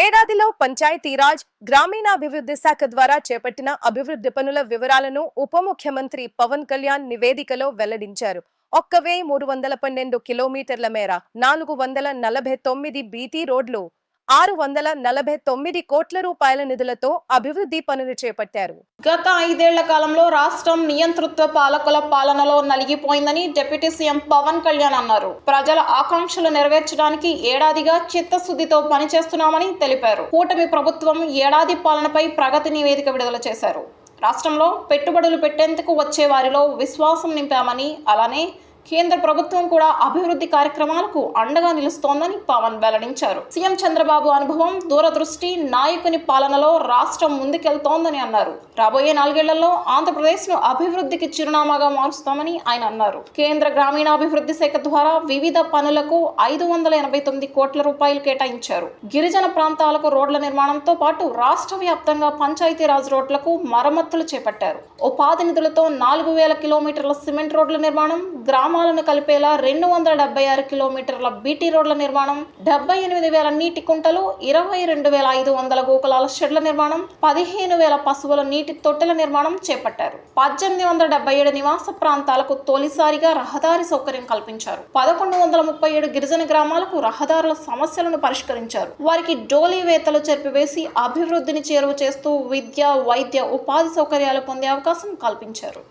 ఏడాదిలో పంచాయతీరాజ్ గ్రామీణాభివృద్ధి శాఖ ద్వారా చేపట్టిన అభివృద్ధి పనుల వివరాలను ఉప ముఖ్యమంత్రి పవన్ కళ్యాణ్ నివేదికలో వెల్లడించారు. ఒక్క వెయ్యి మూడు వందల పన్నెండు కిలోమీటర్ల మేర నాలుగు వందల నలభై తొమ్మిది బీటీ రోడ్లు ఆరు వందల నలభై తొమ్మిది కోట్ల రూపాయల నిధులతో అభివృద్ధి పనులు చేపట్టారు. గత ఐదేళ్ళ కాలంలో రాష్ట్రం నియంతృత్వ పాలకుల పాలనలో నలిగిపోయిందని deputy C M Pawan Kalyan అన్నారు. ప్రజల ఆకాంక్షలు నెరవేర్చడానికి ఏడాదిగా చిత్తశుద్ధితో పనిచేస్తున్నామని తెలిపారు. కూటమి ప్రభుత్వం ఏడాది పాలనపై ప్రగతి నివేదిక విడుదల చేశారు. రాష్ట్రంలో పెట్టుబడులు పెట్టేందుకు వచ్చే వారిలో విశ్వాసం నింపామని అలానే కేంద్ర ప్రభుత్వం కూడా అభివృద్ధి కార్యక్రమాలకు అండగా నిలుస్తోందని పవన్ వెల్లడించారు. సీఎం చంద్రబాబు అనుభవం దూరదృష్టి నాయకుని పాలనలో రాష్ట్రం ముందుకెళ్తోందని అన్నారు. రాబోయే నాలుగేళ్ళలో ఆంధ్రప్రదేశ్ను అభివృద్ధికి చిరునామాగా మారుస్తామని ఆయన అన్నారు. కేంద్ర గ్రామీణాభివృద్ధి శాఖ ద్వారా వివిధ పనులకు ఐదు వందల ఎనభై తొమ్మిది కోట్ల రూపాయలు కేటాయించారు. గిరిజన ప్రాంతాలకు రోడ్ల నిర్మాణంతో పాటు రాష్ట్ర వ్యాప్తంగా పంచాయతీరాజ్ రోడ్లకు మరమ్మతులు చేపట్టారు. ఉపాధి నిధులతో నాలుగు వేల కిలోమీటర్ల సిమెంట్ రోడ్ల నిర్మాణం గ్రామాలను కలిపేలా రెండు వందల డెబ్బై ఆరు కిలోమీటర్ల బీటీ రోడ్ల నిర్మాణం డెబ్బై ఎనిమిది వేల నీటి కుంటలు ఇరవై రెండు వేల ఐదు వందల గోకులాల షెడ్ల నిర్మాణం పదిహేను వేల పశువుల నీటి తొట్టెల నిర్మాణం చేపట్టారు. పద్దెనిమిది వందల డెబ్బై ఏడు నివాస ప్రాంతాలకు తొలిసారిగా రహదారి సౌకర్యం కల్పించారు. పదకొండు వందల ముప్పై ఏడు గిరిజన గ్రామాలకు రహదారుల సమస్యలను పరిష్కరించారు. వారికి డోలీ చెరిపివేసి అభివృద్ధిని చేరువ చేస్తూ విద్య వైద్య ఉపాధి సౌకర్యాలు పొందే అవకాశం కల్పించారు.